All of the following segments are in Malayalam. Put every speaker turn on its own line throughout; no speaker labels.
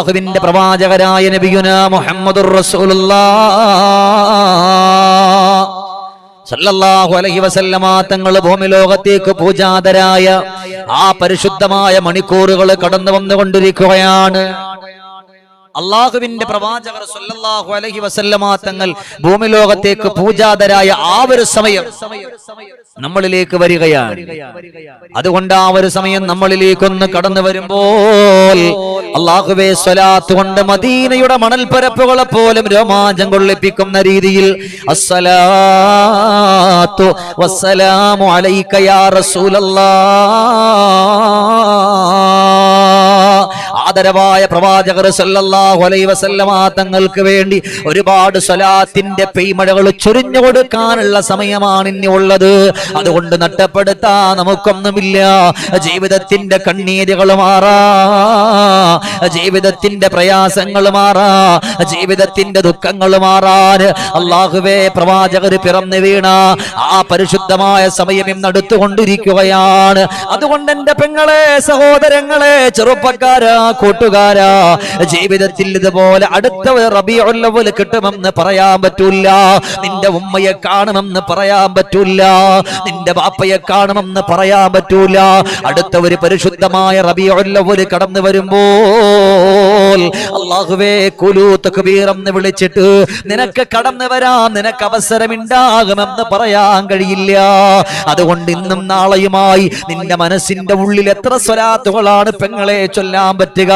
അള്ളാഹുവിന്റെ പ്രവാചകരായ നബിയുന മുഹമ്മദ് അലൈഹി വസല്ലമ തങ്ങൾ ഭൂമി ലോകത്തേക്ക് പൂജാതരായ ആ പരിശുദ്ധമായ മണിക്കൂറുകൾ കടന്നു വന്നുകൊണ്ടിരിക്കുകയാണ് അള്ളാഹുവിന്റെ പ്രവാചകർ സല്ലല്ലാഹു അലൈഹി വസല്ലമ തങ്ങൾ ഭൂമി ലോകത്തേക്ക് പൂജാതരായ ആ ഒരു സമയം നമ്മളിലേക്ക് വരികയാണ്. അതുകൊണ്ട് ആ ഒരു സമയം നമ്മളിലേക്കൊന്ന് കടന്നു വരുമ്പോൾ അള്ളാഹുവെ സ്വലാത്ത് കൊണ്ട് മദീനയുടെ മണൽപ്പരപ്പുകളെ പോലും രോമാഞ്ചം കൊള്ളിപ്പിക്കുന്ന രീതിയിൽ അസ്സലാത്തു വസ്സലാമു അലൈക്കയാ റസൂലല്ലാ ആദരവായ പ്രവാചകർ സല്ലല്ലാഹു അലൈഹി വസല്ലമ തങ്ങൾക്ക് വേണ്ടി ഒരുപാട് സ്വലാത്തിന്റെ പെയ്മഴകൾ ചൊരിഞ്ഞു കൊടുക്കാനുള്ള സമയമാണ് ഇനി ഉള്ളത്. അതുകൊണ്ട് നട്ടപ്പെടുത്താ നമുക്കൊന്നുമില്ല. ജീവിതത്തിന്റെ കണ്ണീരുകൾ മാറാ. ജീവിതത്തിന്റെ പ്രയാസങ്ങൾ മാറാ. ജീവിതത്തിന്റെ ദുഃഖങ്ങൾ മാറാൻ അള്ളാഹുവേ പ്രവാചകർ പിറന്നു വീണ ആ പരിശുദ്ധമായ സമയം ഇന്ന് അടുത്തുകൊണ്ടിരിക്കുകയാണ്. അതുകൊണ്ട് എന്റെ പെങ്ങളെ സഹോദരങ്ങളെ ചെറുപ്പക്കാരാ കൂട്ടുകാരാ ജീവിതത്തിൽ ഇതുപോലെ അടുത്ത റബിയുള്ളവൽ കിട്ടുമെന്ന് പറയാൻ പറ്റൂല. നിന്റെ ഉമ്മയെ കാണുമെന്ന് പറയാൻ പറ്റൂല. നിന്റെ ബാപ്പയെ കാണുമെന്ന് പറയാൻ പറ്റൂല. അടുത്ത ഒരു പരിശുദ്ധമായ റബിയുള്ളവൽ കടന്നു വരുമ്പോൾ അള്ളാഹുവേ കുലു തക്ബീറന്ന് വിളിച്ചിട്ട് നിനക്ക് കടന്നു വരാൻ നിനക്ക് അവസരമുണ്ടാകുമെന്ന് പറയാൻ കഴിയില്ല. അതുകൊണ്ട് ഇന്നും നാളെയുമായി നിന്റെ മനസ്സിന്റെ ഉള്ളിൽ എത്ര സ്വലാത്തുകളാണ് പെങ്ങളെ ചൊല്ലാൻ പറ്റുക?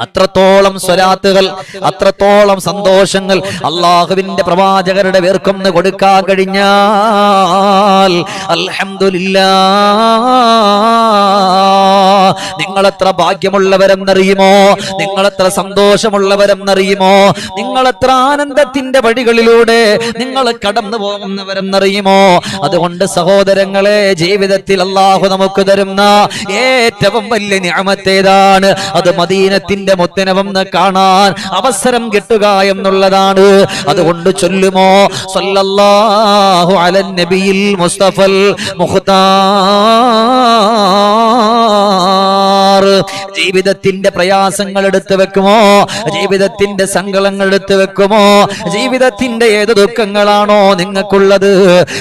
അത്രത്തോളം സ്വലാത്തുകൾ അത്രത്തോളം സന്തോഷങ്ങൾ അള്ളാഹുവിന്റെ പ്രവാചകരുടെ വേർക്കൊന്ന് കൊടുക്കാൻ കഴിഞ്ഞാൽ അൽഹംദുലില്ലാ നിങ്ങളെത്ര ഭാഗ്യമുള്ളവരെന്നറിയുമോ? നിങ്ങൾ എത്ര സന്തോഷമുള്ളവരെന്നറിയുമോ? നിങ്ങൾ എത്ര ആനന്ദത്തിന്റെ വഴികളിലൂടെ നിങ്ങൾ കടന്നു പോകുന്നവരെന്നറിയുമോ? അതുകൊണ്ട് സഹോദരങ്ങളെ ജീവിതത്തിൽ അള്ളാഹു നമുക്ക് തരുന്ന ഏറ്റവും വലിയ ഞാമത്തേതാണ് അത് മദീനത്തിന്റെ മുത്തനവെന്ന് കാണാൻ അവസരം കിട്ടുക എന്നുള്ളതാണ്. അതുകൊണ്ട് ചൊല്ലുമോ? സല്ലല്ലാഹു അലൻ നബിയിൽ മുസ്തഫൽ മുഖ്താർ ജീവിതത്തിന്റെ പ്രയാസങ്ങൾ എടുത്തു വെക്കുമോ? ജീവിതത്തിന്റെ സങ്കടങ്ങൾ എടുത്തു വെക്കുമോ? ജീവിതത്തിന്റെ ഏത് ദുഃഖങ്ങളാണോ നിങ്ങൾക്കുള്ളത്?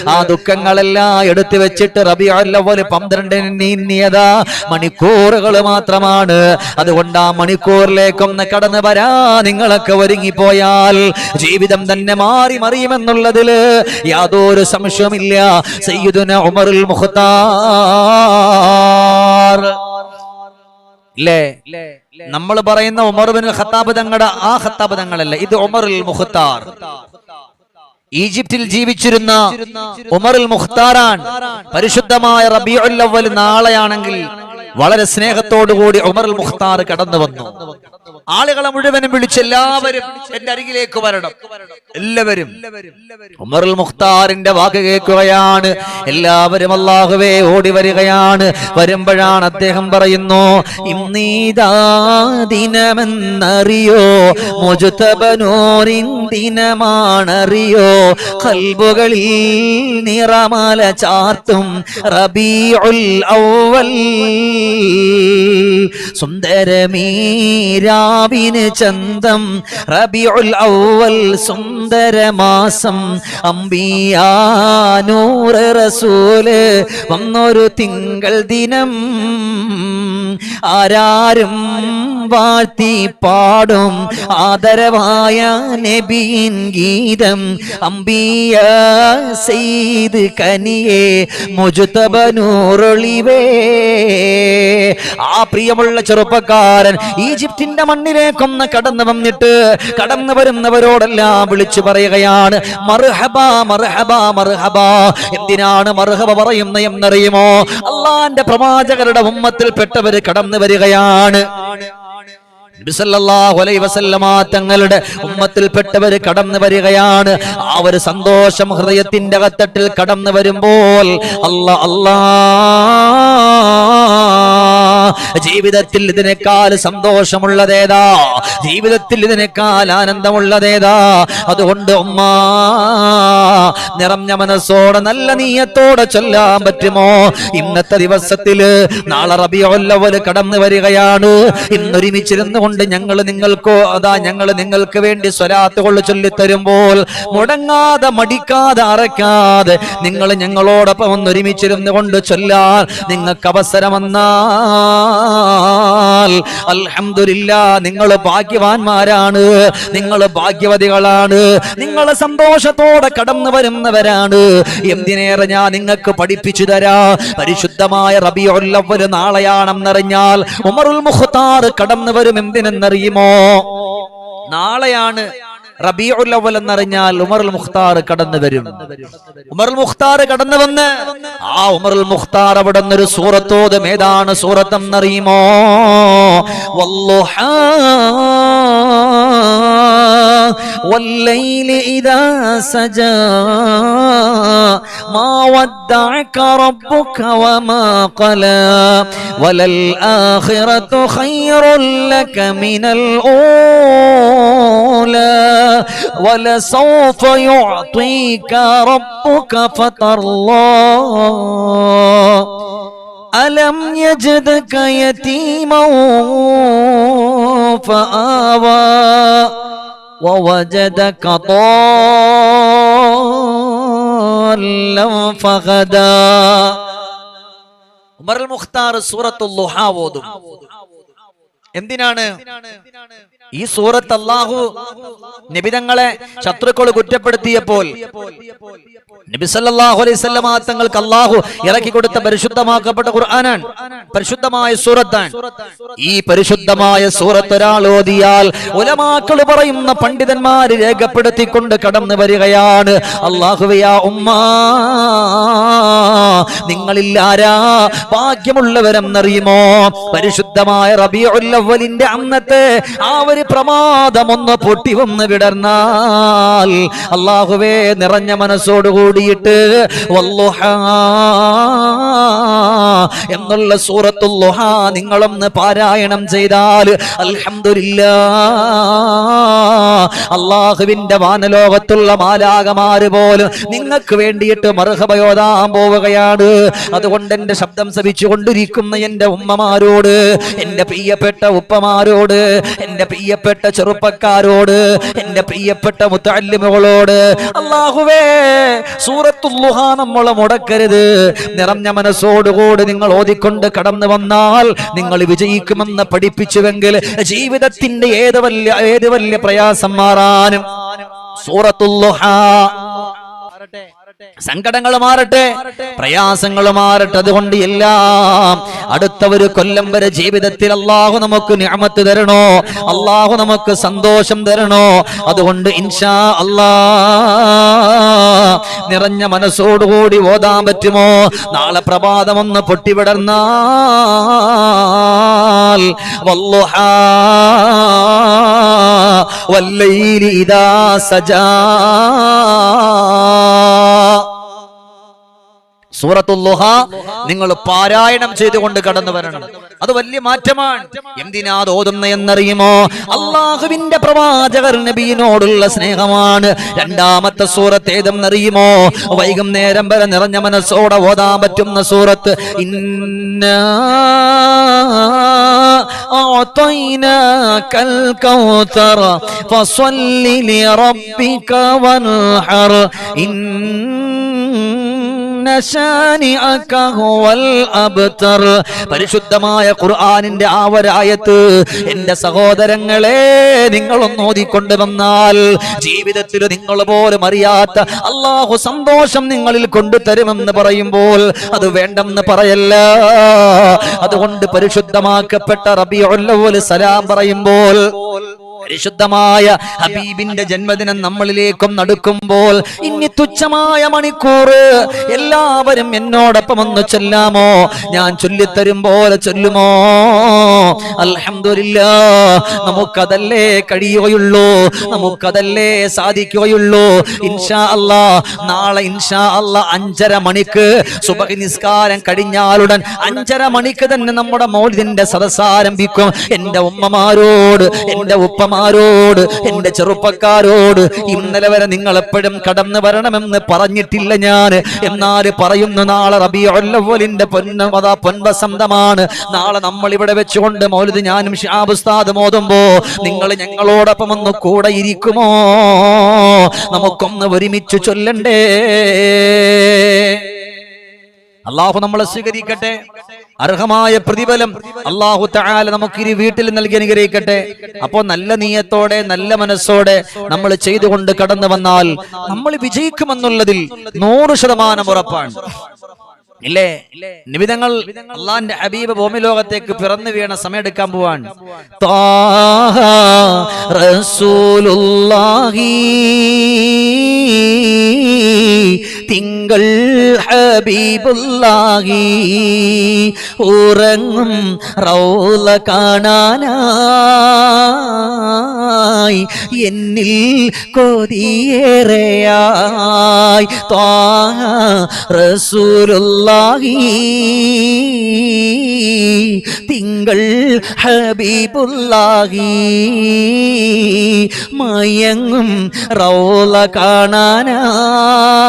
ആ ദുഃഖങ്ങളെല്ലാം എടുത്തു വെച്ചിട്ട് റബി റബിയല്ലവൽ പന്ത്രണ്ടിന് നീങ്ങിയതാ മണിക്കൂറുകൾ മാത്രമാണ്. അതുകൊണ്ട് ആ മണിക്കൂറിലേക്കൊന്ന് കടന്നു വരാ. നിങ്ങളൊക്കെ ഒരുങ്ങിപ്പോയാൽ ജീവിതം തന്നെ മാറി മറിയുമെന്നുള്ളതിൽ യാതൊരു സംശയമില്ല സയ്യിദുന ഉമറുൽ മുഖ്താർ. ഇല്ലേ നമ്മൾ പറയുന്ന ഉമർ ബിൻ ഖത്താബ് തങ്ങളുടെ ആ ഖത്താബ് തങ്ങളല്ല ഇത് ഉമറുൽ മുഖത്താർ ഈജിപ്തിൽ ജീവിച്ചിരുന്ന ഉമറുൽ മുഖ്താറാൻ പരിശുദ്ധമായ റബിയുൽ അവൽ നാളെയാണെങ്കിൽ വളരെ സ്നേഹത്തോടുകൂടി ഉമർ മുഖ്താർ കടന്നു വന്നു. ആളുകളെ മുഴുവനും വിളിച്ച് എല്ലാവരും എന്റെ അരികിലേക്ക് വരണം. എല്ലാവരും. ഉമർ മുഖ്താറിന്റെ വാക്ക് കേൾക്കുകയാണ്. എല്ലാവരും അള്ളാഹുവേ ഓടി വരികയാണ്. വരുമ്പോഴാണ് അദ്ദേഹം പറയുന്നു ഇന്നീതാ ദിനമെന്നറിയോ? ദിനമാണറിയോ? കൽബുകളിൽ നിറമാല ചാർത്തും റബീഉൽ അവൽ സുന്ദരമീരാവിന് ചന്തം റബിഉൽ ഔവൽ സുന്ദരമാസം അമ്പിയാനൂറ് റസൂൽ വന്നൊരു തിങ്കൾ ദിനം ആരാരും വാഴ്ത്തി പാടും. ആദരവായ നബീൻ ഗീതം അമ്പിയ സെയ്ത് കനിയെ മുജുതബനൂറൊളിവേ ആ പ്രിയമുള്ള ചെറുപ്പക്കാരൻ ഈജിപ്തിന്റെ മണ്ണിലേക്കൊന്ന് കടന്നു വന്നിട്ട് കടന്നു വരുന്നവരോടെല്ലാം വിളിച്ചു പറയുകയാണ് മർഹബ മർഹബ മർഹബ. എന്തിനാണ് മർഹബ പറയുന്ന എന്നറിയുമോ? അള്ളാന്റെ പ്രവാചകരുടെ ഉമ്മത്തിൽപ്പെട്ടവര് കടന്നു വരികയാണ്. തങ്ങളുടെ ഉമ്മത്തിൽപ്പെട്ടവര് കടന്നു വരികയാണ്. ആ ഒരു സന്തോഷം ഹൃദയത്തിന്റെ അകത്തട്ടിൽ കടന്നു വരുമ്പോൾ അല്ല അല്ലാ. ജീവിതത്തിൽ ഇതിനേക്കാൾ സന്തോഷമുള്ളതേതാ? ജീവിതത്തിൽ ഇതിനേക്കാൾ ആനന്ദമുള്ളതേതാ? അതുകൊണ്ട് ഉമ്മ നിറഞ്ഞ മനസ്സോടെ നല്ല നീയത്തോടെ ചൊല്ലാൻ പറ്റുമോ? ഇന്നത്തെ ദിവസത്തിൽ നാളെ റബിയൊല്ലവൽ കടന്നു വരികയാണ്. ഇന്നൊരുമിച്ചിരുന്നു കൊണ്ട് ഞങ്ങൾ നിങ്ങൾക്കോ അതാ ഞങ്ങൾ നിങ്ങൾക്ക് വേണ്ടി സ്വലാത്ത് കൊണ്ട് ചൊല്ലിത്തരുമ്പോൾ മുടങ്ങാതെ മടിക്കാതെ അറയ്ക്കാതെ നിങ്ങൾ ഞങ്ങളോടൊപ്പം ഒന്നൊരുമിച്ചിരുന്നു കൊണ്ട് ചൊല്ലാൻ നിങ്ങൾക്ക് അവസരം വന്നാൽ അൽഹംദുലില്ല നിങ്ങൾ ഭാഗ്യവാന്മാരാണ് നിങ്ങൾ ഭാഗ്യവതികളാണ് നിങ്ങൾ സന്തോഷത്തോടെ കടന്നു വരുന്നവരാണ്. എന്തിനേറെ ഞാൻ നിങ്ങൾക്ക് പഠിപ്പിച്ചു തരാ? പരിശുദ്ധമായ റബിയൊല്ലവര് നാളെയാണെന്നറിഞ്ഞാൽ ഉമറുൽ മുഖ്താർ കടന്നു വരും എന്തിനെന്നറിയുമോ? നാളെയാണ് റബിയുൽ അവൽ എന്നറിഞ്ഞാൽ ഉമറുൽ മുഖ്താർ കടന്നു വരും ഉമറുൽ മുഖ്താർ കടന്നു വന്ന് ആ ഉമറുൽ മുഖ്താർ അവിടെ നിന്നൊരു സൂറത്തോതും ഏതാണ് സൂറത്ത് എന്നറിയുമോ വല്ലുഹാ والليل إذا سجى ما ودعك ربك وما قلى وللآخرة خير لك من الأولى ولسوف يعطيك ربك فترضى. ألم يجدك يتيما فآوى ووجدك ضالا فغدا. عمر المختار سورة الله ಓದು എന്തിനാണ്? ഈ സൂറത്ത് അള്ളാഹു നിബിതങ്ങളെ ശത്രുക്കൾ കുറ്റപ്പെടുത്തിയപ്പോൾ നബി സല്ലല്ലാഹു അലൈഹി വസല്ലമ തങ്ങൾക്ക് അള്ളാഹു ഇറക്കി കൊടുത്ത പരിശുദ്ധമാക്കപ്പെട്ട ഖുർആനാണ്. പരിശുദ്ധമായ സൂറത്താണ്. ഈ പരിശുദ്ധമായ സൂറത്ത് ഒരാൾ ഓതിയാൽ ഉലമാക്കൾ പറയുന്ന പണ്ഡിതന്മാർ രേഖപ്പെടുത്തിക്കൊണ്ട് കടന്നു വരികയാണ്. അള്ളാഹുവയാ ഉമ്മ. നിങ്ങളിൽ ആരാ ഭാഗ്യമുള്ളവരെന്നറിയുമോ? പരിശുദ്ധമായ റബിയുല്ലവലിന്റെ അന്നത്തെ ആ ഒരു പ്രമാദം ഒന്ന് പൊട്ടി വന്ന് വിടർന്നാൽ അള്ളാഹുവേ നിറഞ്ഞ മനസ്സോട് കൂടിയിട്ട് എന്നുള്ള സൂറത്തുല്ലുഹ നിങ്ങളൊന്ന് പാരായണം ചെയ്താൽ അൽഹംദുലില്ലാ അള്ളാഹുവിന്റെ വാനലോകത്തുള്ള മാലാകമാര് പോലും നിങ്ങൾക്ക് വേണ്ടിയിട്ട് മറുഹബയോദാൻ പോവുകയാണ്. അതുകൊണ്ട് എന്റെ ശബ്ദം ശ്രവിച്ചു കൊണ്ടിരിക്കുന്ന എന്റെ ഉമ്മമാരോട് എന്റെ പ്രിയപ്പെട്ട ഉപ്പമാരോട് എന്റെ പ്രിയപ്പെട്ട ചെറുപ്പക്കാരോട് എന്റെ പ്രിയപ്പെട്ട മുത്തല്ലിമകളോട് അള്ളാഹുവേ സൂറത്തുല്ലുഹ നമ്മളെ മുടക്കരുത്. നിറഞ്ഞ മനസ്സോടുകൂടി നിങ്ങൾ ഓതിക്കൊണ്ട് കടന്നു വന്നാൽ നിങ്ങൾ വിജയിക്കുമെന്ന് പഠിപ്പിച്ചുവെങ്കിൽ ജീവിതത്തിന്റെ ഏത് വലിയ ഏത് വലിയ പ്രയാസം മാറാനും. സൂറത്തുല്ലുഹ സങ്കടങ്ങൾ മാറട്ടെ. പ്രയാസങ്ങൾ മാറട്ടെ. അതുകൊണ്ട് എല്ലാം അടുത്ത ഒരു കൊല്ലം വരെ ജീവിതത്തിൽ അള്ളാഹു നമുക്ക് ഞാമത്ത് തരണോ? അള്ളാഹു നമുക്ക് സന്തോഷം തരണോ? അതുകൊണ്ട് ഇൻഷാ അല്ലാ നിറഞ്ഞ മനസ്സോടുകൂടി ഓതാൻ പറ്റുമോ? നാളെ പ്രഭാതം ഒന്ന് പൊട്ടിവിടർന്നാൽ വല്ലുഹാ വല്ലൈലി ഇതാ സജാ. സൂറത്തുല്ലുഹ നിങ്ങൾ പാരായണം ചെയ്തുകൊണ്ട് കടന്നു വരണം അത് വലിയ മാറ്റമാണ് എന്തിനാ അത് ഓതുന്ന എന്നറിയുമോ അള്ളാഹുവിന്റെ പ്രവാചകർ നബിയിനോടുള്ള സ്നേഹമാണ് രണ്ടാമത്തെ സൂറത്ത് ഏതെന്നറിയുമോ വൈകുന്നേരം വരെ നിറഞ്ഞ മനസ്സോടെ ഓതാൻ പറ്റുന്ന സൂറത്ത് ഇന്നാ أعطيناك الكوثر فصل لربك وانحر إن ശാനിഅക ഹുവൽ അബ്തർ. പരിശുദ്ധമായ ഖുർആാനിന്റെ ആവരായത്ത് എന്റെ സഹോദരങ്ങളെ നിങ്ങളൊന്ന് ഓതിക്കൊണ്ട് വന്നാൽ ജീവിതത്തിൽ നിങ്ങൾ പോലും അറിയാത്ത അള്ളാഹു സന്തോഷം നിങ്ങളിൽ കൊണ്ടുതരുമെന്ന് പറയുമ്പോൾ അത് വേണ്ടെന്ന് പറയല്ല. അതുകൊണ്ട് പരിശുദ്ധമാക്കപ്പെട്ട റബിയുൽ സലാം പറയുമ്പോൾ പരിശുദ്ധമായ ഹബീബിന്റെ ജന്മദിനം നമ്മളിലേക്കും നടക്കുമ്പോൾ ഇനി തുച്ഛമായ മണിക്കൂർ എല്ലാവരും എന്നോടൊപ്പം ഒന്ന് ചൊല്ലാമോ? ഞാൻ ചൊല്ലിത്തരും പോലെ ചൊല്ലുമോ? അലഹമില്ല നമുക്കതല്ലേ കഴിയുകയുള്ളൂ നമുക്കതല്ലേ സാധിക്കുകയുള്ളൂ. ഇൻഷാ അല്ലാ നാളെ ഇൻഷാ അല്ലാ അഞ്ചര മണിക്ക് സുബഹി നിസ്കാരം കഴിഞ്ഞാലുടൻ അഞ്ചര മണിക്ക് തന്നെ നമ്മുടെ മൗലിദിന്റെ സദസ്സാരംഭിക്കും എന്റെ ഉമ്മമാരോട് എന്റെ ഉപ്പമാരോട് എന്റെ ചെറുപ്പക്കാരോട് ഇന്നലെ വരെ നിങ്ങൾ എപ്പോഴും കടന്നു വരണമെന്ന് പറഞ്ഞിട്ടില്ല ഞാൻ എന്നാൽ പറയുന്നു നാളെ റബിയൊല്ലവലിന്റെ പൊന്ന പൊൻവസന്തമാണ്. നാളെ നമ്മൾ ഇവിടെ വെച്ചുകൊണ്ട് മൗലിദ് ഞാനും ഷാബുസ്താദ് മോതുമ്പോ നിങ്ങൾ ഞങ്ങളോടൊപ്പം ഒന്ന് കൂടെ ഇരിക്കുമോ? നമുക്കൊന്ന് ഒരുമിച്ച് ചൊല്ലണ്ടേ? അള്ളാഹു നമ്മളെ സ്വീകരിക്കട്ടെ. അർഹമായ പ്രതിഫലം അള്ളാഹു തആല നമുക്ക് ഈ വീട്ടിൽ നൽകി അനുഗ്രഹിക്കട്ടെ. അപ്പോ നല്ല നീയത്തോടെ നല്ല മനസ്സോടെ നമ്മൾ ചെയ്തുകൊണ്ട് കടന്നു വന്നാൽ നമ്മൾ വിജയിക്കുമെന്നുള്ളതിൽ നൂറ് ശതമാനം ഉറപ്പാണ്. ഇല്ലേ? നിമിതങ്ങൾ അള്ളാന്റെ ഹബീബ് ഭൂമി ലോകത്തേക്ക് പിറന്നു വീണ സമയം എടുക്കാൻ പോവാൻ റസൂലുള്ളാഹി തിങ്കൾ ഹബീബുല്ലാഹി. ഉറങ്ങും റൗല കാണാനായി. എന്നിൽ കൊതിയേറെയായി. ത്വാഹ റസൂലുല്ലാഹി. തിങ്കൾ ഹബീബുല്ലാഹി. മയങ്ങും റൗല കാണാനായി.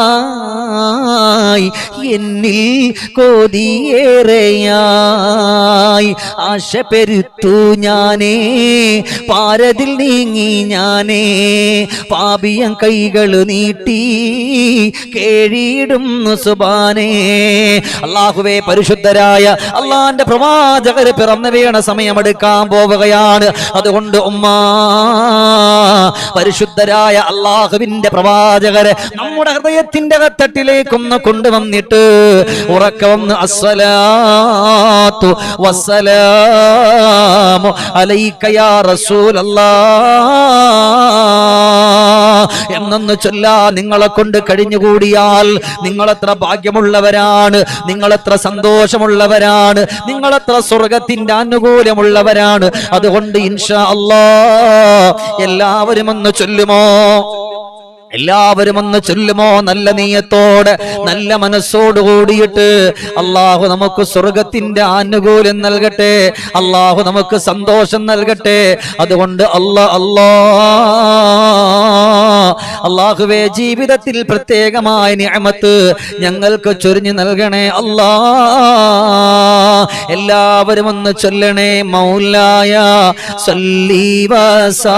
എന്നിൽ കോതിയേറെയായി. ആശ പെരുത്തു ഞാനേ. പാരതിൽ നീങ്ങി ഞാനേ. പാപിയം കൈകൾ നീട്ടി കേഴിയിടുന്നു സുബാനേ. അള്ളാഹുവേ പരിശുദ്ധരായ അള്ളാന്റെ പ്രവാചകർ പിറന്നു വീണ സമയമെടുക്കാൻ പോവുകയാണ്. അതുകൊണ്ട് ഉമ്മ പരിശുദ്ധരായ അള്ളാഹുവിന്റെ പ്രവാചകരെ നമ്മുടെ ഹൃദയത്തിന്റെ കത്തട്ടിലേക്കൊന്ന് കൊണ്ടുവന്നിട്ട് ഉറക്കമൊന്ന് അസ്സലാത്തു വസ്സലാമു എന്നൊന്ന് ചൊല്ലാ നിങ്ങളെ കൊണ്ട് കഴിഞ്ഞുകൂടിയാൽ നിങ്ങളെത്ര ഭാഗ്യമുള്ളവരാണ് നിങ്ങളെത്ര സന്തോഷമുള്ളവരാണ് നിങ്ങളെത്ര സ്വർഗത്തിന്റെ അനുകൂലമുള്ളവരാണ് അതുകൊണ്ട് ഇൻഷാ അല്ലാ എല്ലാവരും ഒന്ന് ചൊല്ലുമോ? എല്ലാവരും ഒന്ന് ചൊല്ലുമോ നല്ല നീയത്തോടെ നല്ല മനസ്സോട് കൂടിയിട്ട് അള്ളാഹു നമുക്ക് സ്വർഗത്തിന്റെ ആനുകൂല്യം നൽകട്ടെ അള്ളാഹു നമുക്ക് സന്തോഷം നൽകട്ടെ. അതുകൊണ്ട് അള്ളാ അല്ലാ അള്ളാഹുവേ ജീവിതത്തിൽ പ്രത്യേകമായ നിയമത്ത് ഞങ്ങൾക്ക് ചൊരിഞ്ഞു നൽകണേ അല്ലാ. എല്ലാവരും ഒന്ന് ചൊല്ലണേ മൗലായ സല്ലീവസാ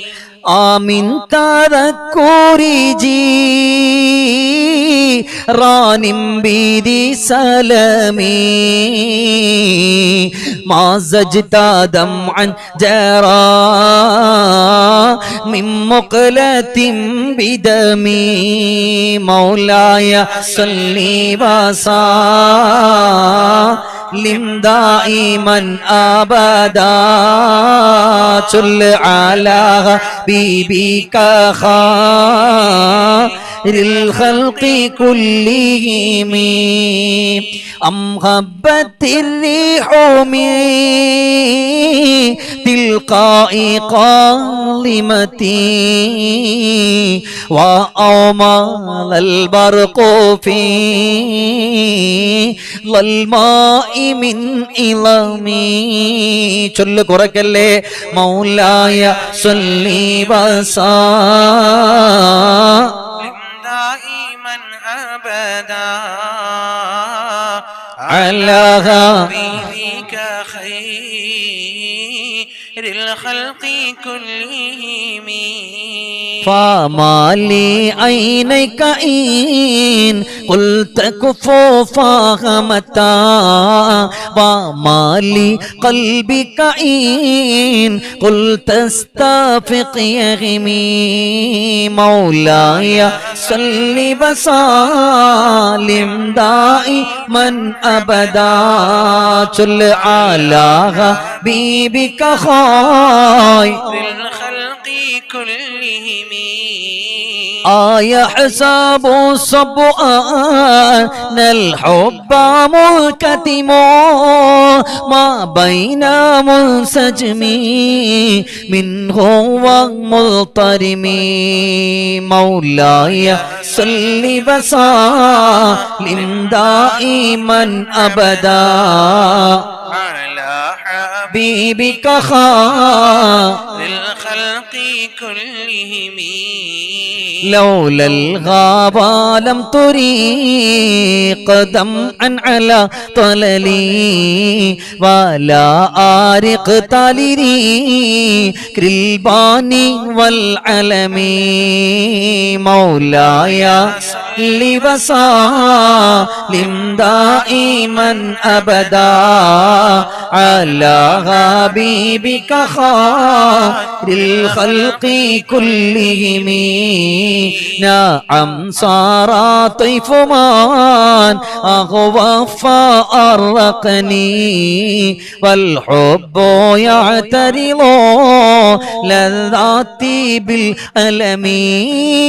آمن تذكر جيران بذي سلمي ما زجت دمعا جرى من مقلة بدمي مولاي صلي وسلم دائما أبدا. صل على حبيبك خير الخلق كلهم. أم هبت الريح من تلقاء قالمتي وأومال البرق في ظلماء من إلمي ചൊല്ല കുറക്കല്ലേ മൗലായ സല്ലി വസാ
دائما ابدا
على
حبيبك خير الخلق كلهم.
فما لي عينيك إن قلت كفوفا متى وما لي قلبك إن قلت استافق يغمي مولاي صل وسلم دائما أبدا صل على حبيبك خير
الرقي كلهم.
آية حساب صبؤان الحب منكتم ما بين منسجم منه ومضطرم مولاي صل وسلم دائما أبدا.
على حبيب
حبيبك خير
للخلق كلهم.
لولا الغابة لم تريق دمعا على طللي ولا آرق تالري كريباني والعلم مولاي لوسالم دائما أبدا. على حبيبك خير الخلق كلهم. نعم صار طيف من أغوى فأرقني. والحب يعترض لذاتي بالألم.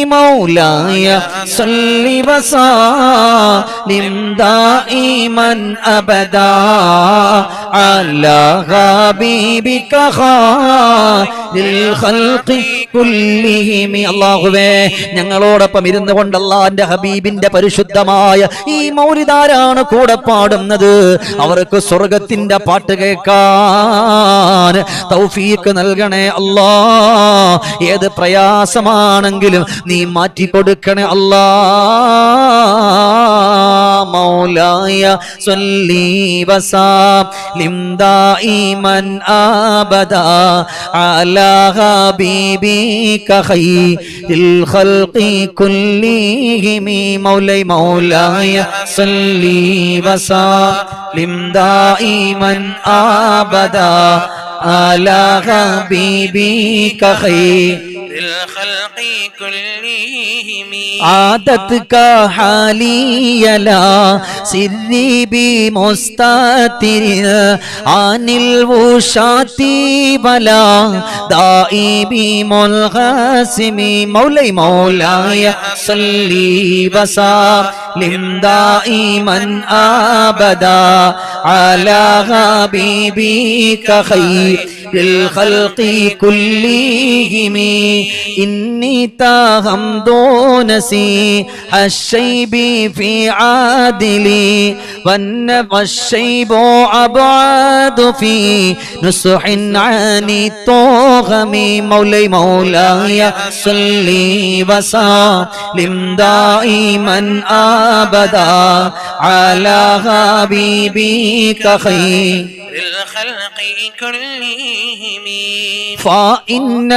مولاي صل وسلم دائما أبدا على حبيبك خير الخلق كلهم അള്ളാഹുവേ ഞങ്ങളോടൊപ്പം ഇരുന്നു കൊണ്ട് അള്ളാന്റെ ഹബീബിന്റെ പരിശുദ്ധമായ ഈ മൗലിദാരാണ് കൂടെ പാടുന്നത് അവർക്ക് സ്വർഗത്തിന്റെ പാട്ട് കേൾക്കാൻ തൗഫീക്ക് നൽകണേ അല്ലാ ഏത് പ്രയാസമാണെങ്കിലും നീ മാറ്റി കൊടുക്കണേ അല്ലാ മൗലായ സ്വല്ലി വസാലിം ദായിമൻ ആബദാ അലാ ഹബീബിക ഖൈറിൽ ഖൽഖി കുല്ലിഹിം മൗലൈ മൗലായ സ്വല്ലി വസാലിം ദായിമൻ ആബദാ അലാ ഹബീബിക ഖൈർ
كلهم.
عادت کا حالی لا سری بھی مستتر عن الوشاتی بلا دائی بھی ملغاسم مولی مولاي صلی وسلم دائما أبدا على حبيبك خير الخلق كلهم. إني تاهم دونسي الشيب في عادلي والنبى الشيب أبعد في نصح عن الطغم مولاي مولاي صلي وسلم دائما أبدا على حبيبك خير
للخلق كلهم
فإن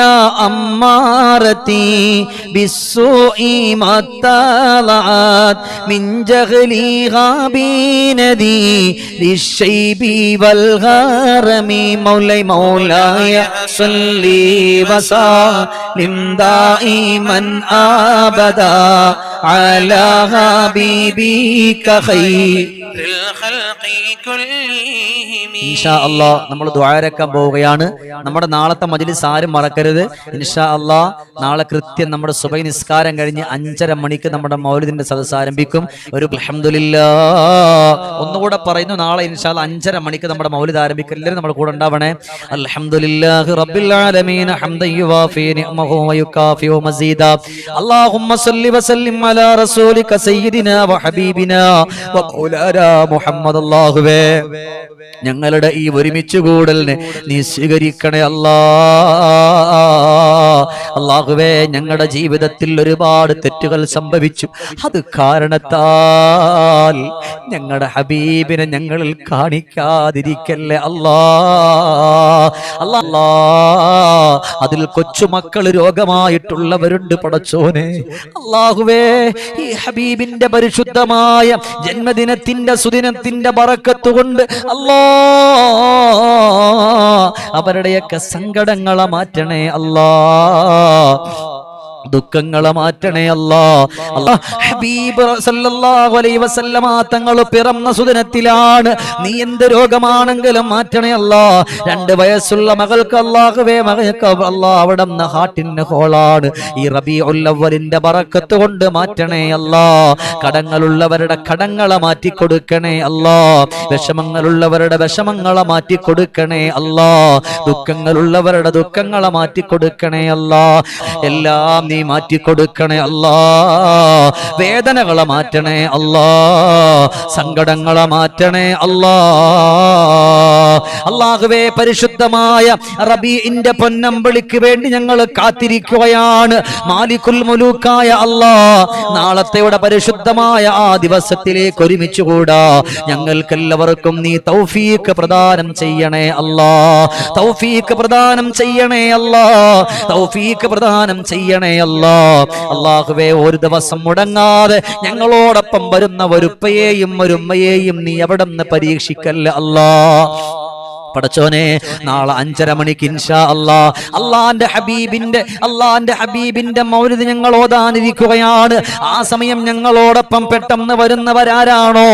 أمارتي بالسوء ما طلعت من جهلها بندي للشيب والغرم مولاي مولاي صلي وسلم دائما أبدا على حبيبك خير
للخلق كلهم
ഇൻഷാ അള്ളാ നമ്മൾ ദ്വാരക്കാൻ പോവുകയാണ് നമ്മുടെ നാളത്തെ മജ്ലിസ് ആരും മറക്കരുത് ഇൻഷാ അള്ളാ നാളെ കൃത്യം നമ്മുടെ സുബൈ നിസ്കാരം കഴിഞ്ഞ് അഞ്ചര മണിക്ക് നമ്മുടെ മൗലിദിന്റെ സദസ്സ് ആരംഭിക്കും ഒരു അൽഹംദുലില്ലാ ഒന്നുകൂടെ പറയുന്നു നാളെ ഇൻഷാ അള്ളാ അഞ്ചര മണിക്ക് നമ്മുടെ മൗലിദ് ആരംഭിക്കും എല്ലാവരും നമ്മുടെ കൂടെ ഉണ്ടാവണേ അൽഹംദുലില്ലാഹി റബ്ബിൽ ആലമീൻ ഹംദൻ യുവാഫി നിഅമഹു വയുകാഫി മസീദ اللهم صل وسلم على رسولك سيدنا وحبيبنا وقولانا محمد അല്ലാഹുവേ ഞങ്ങളുടെ ഈ ഒരുമിച്ച് കൂടലിനെ നീ സ്വീകരിക്കണേ അല്ലാ അള്ളാഹുവേ ഞങ്ങളുടെ ജീവിതത്തിൽ ഒരുപാട് തെറ്റുകൾ സംഭവിച്ചു അത് കാരണത്താൽ ഞങ്ങളുടെ ഹബീബിനെ ഞങ്ങളിൽ കാണിക്കാതിരിക്കല്ലേ അല്ലാ അല്ലാ അതിൽ കൊച്ചുമക്കൾ രോഗമായിട്ടുള്ളവരുണ്ട് പടച്ചോനെ അള്ളാഹുവേ ഈ ഹബീബിന്റെ പരിശുദ്ധമായ ജന്മദിനത്തിന്റെ സുദിനത്തിന്റെ ബറക്കത്ത് കൊണ്ട് അല്ലാ അവരുടെയൊക്കെ സങ്കടങ്ങളെ മാറ്റണേ അല്ലാ. ദുഃഖങ്ങളെ മാറ്റണേ അല്ലാ. ഹബീബ് പിറന്ന സുദിനത്തിലാണ്. നീ എന്ത് രോഗമാണെങ്കിലും മാറ്റണേ അല്ലാ. രണ്ട് വയസ്സുള്ള മകൾക്ക് അല്ലാഹുവേ മകൾക്ക് അല്ലാ അവിടെ ഹാർട്ടിന് ഹോളാണ്. ഈ റബീഉൽ ഉള്ളവരിന്റെ ബറക്കത്ത് കൊണ്ട് മാറ്റണേ അല്ലാ. കടങ്ങളുള്ളവരുടെ കടങ്ങളെ മാറ്റി കൊടുക്കണേ അല്ലാ. വിഷമങ്ങളുള്ളവരുടെ വിഷമങ്ങളെ മാറ്റി കൊടുക്കണേ അല്ലാ. ദുഃഖങ്ങളുള്ളവരുടെ ദുഃഖങ്ങളെ മാറ്റി കൊടുക്കണേ അല്ലാ. എല്ലാം നീ മാറ്റി കൊടുക്കണേ അല്ലാ. വേദനകളെ മാറ്റണേ അല്ലാ. സങ്കടങ്ങളെ മാറ്റണേ അല്ലാ. അള്ളാഹുവേ പരിശുദ്ധമായ റബീഇന്റെ പൊന്നമ്പളിക്ക് വേണ്ടി ഞങ്ങൾ കാത്തിരിക്കുകയാണ്. മാലിക്കുൽ മുലൂക്കായ അല്ലാ. നാളത്തെയുടെ പരിശുദ്ധമായ ആ ദിവസത്തിലേക്ക് ഒരുമിച്ചുകൂടാ. ഞങ്ങൾക്ക് ഞങ്ങൾക്കെല്ലാവർക്കും നീ തൗഫീക്ക് പ്രദാനം ചെയ്യണേ അല്ലാ. തൗഫീക്ക് പ്രദാനം ചെയ്യണേ അല്ലാ. തൗഫീക്ക് പ്രദാനം ചെയ്യണേ അല്ലാ അള്ളാഹുവേ ഒരു ദിവസം മുടങ്ങാതെ ഞങ്ങളോടൊപ്പം വരുന്ന ഒരുപ്പയെയും ഒരുമ്മയെയും നീ എവിടെ നിന്ന് പരീക്ഷിക്കല്ല അല്ലാ പടച്ചോനെ നാളെ അഞ്ചര മണിക്ക് ഇൻഷാ അല്ലാ. അള്ളാന്റെ ഹബീബിന്റെ അള്ളാന്റെ ഹബീബിന്റെ മൗലിദ് ഞങ്ങൾ ഓതാനിരിക്കുകയാണ്. ആ സമയം ഞങ്ങളോടൊപ്പം പെട്ടെന്ന് വരുന്നവരാരാണോ?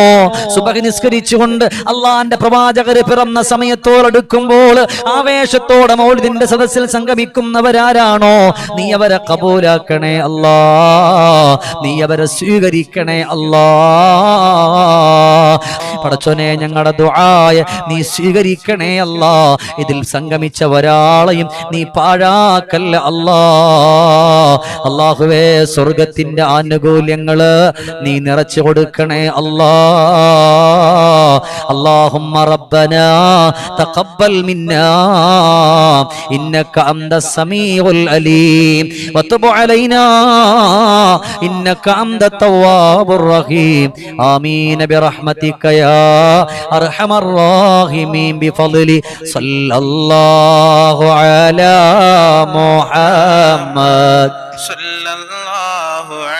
സുബഹി നിസ്കരിച്ചുകൊണ്ട് അള്ളാന്റെ പ്രവാചകര് പിറന്ന സമയത്തോടടുക്കുമ്പോൾ ആവേശത്തോടെ മൗലിദിന്റെ സദസ്സിൽ സംഗമിക്കുന്നവരാരാണോ? നീ അവരെ കബൂലാക്കണേ അല്ലാ. നീ അവരെ സ്വീകരിക്കണേ അല്ലാ. പടച്ചോനെ ഞങ്ങളുടെ ദുആയ നീ സ്വീകരിക്കണേ അല്ലാ ഇതിൽ സംഗമിച്ച ഒരാളെയും നീ പാഴാക്കല്ല അല്ലാ. അള്ളാഹുവേ സ്വർഗത്തിന്റെ ആനുകൂല്യങ്ങൾ നീ നിറച്ചു കൊടുക്കണേ അല്ലാ. اللهم ربنا تقبل منا إنك أنت السميع العليم وتب علينا إنك أنت التواب الرحيم آمين برحمتك يا أرحم الراحمين بفضل صلى الله على محمد
صلى الله عليه